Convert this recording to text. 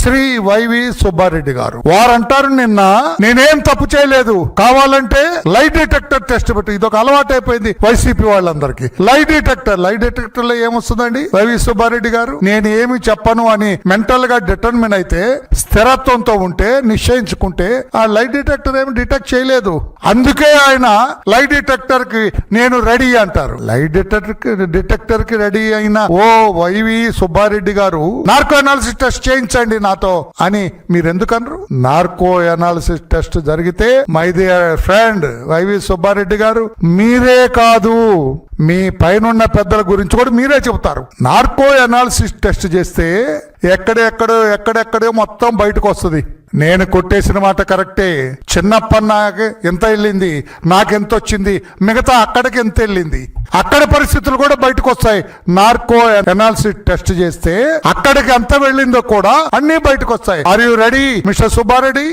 Shri YV Subbareddy గారు. వారంటారు నిన్న నేనేం తప్పు చేయలేదు. కావాలంటే లైట్ డిటెక్టర్ టెస్ట్ పెట్టి. ఇదొక అలవాటు అయిపోయింది వైసీపీ వాళ్ళందరికీ. Light detector light డిటెక్టర్లో ఏమొస్తుందండి? YV Subbareddy గారు నేను ఏమి చెప్పను అని మెంటల్గా డిటర్మిన్ అయితే స్థిరత్వంతో ఉంటే నిశ్చయించుకుంటే ఆ లైట్ డిటెక్టర్ ఏమి డిటెక్ట్ చేయలేదు. అందుకే ఆయన లైట్ డిటెక్టర్కి నేను రెడీ అంటారు. లైట్ డిటెక్టర్ డిటెక్టర్కి రెడీ అయిన ఓ వైవి సుబ్బారెడ్డి గారు నార్కో అనాలిసిస్ టెస్ట్ చేయించండి నాతో అని మీరెందుకనరు? నార్కో అనాలిసిస్ టెస్ట్ జరిగితే my dear friend Y V Subba Reddy garu మీరే కాదు. మీ పైనున్న పెద్దల గురించి కూడా మీరే చెబుతారు. నార్కో అనాలిసిస్ టెస్ట్ చేస్తే ఎక్కడెక్కడో ఎక్కడెక్కడో మొత్తం బయటకు వస్తుంది నేను కొట్టేసిన మాట కరెక్టే. చిన్నప్ప నాకు ఎంత వెళ్ళింది? నాకెంత వచ్చింది? మిగతా అక్కడికి ఎంత వెళ్ళింది? అక్కడ పరిస్థితులు కూడా బయటకు వస్తాయి నార్కో ఎనాలిసిస్ టెస్ట్ చేస్తే అక్కడికి ఎంత వెళ్ళిందో కూడా అన్ని బయటకు వస్తాయి are you ready mister Subba Reddy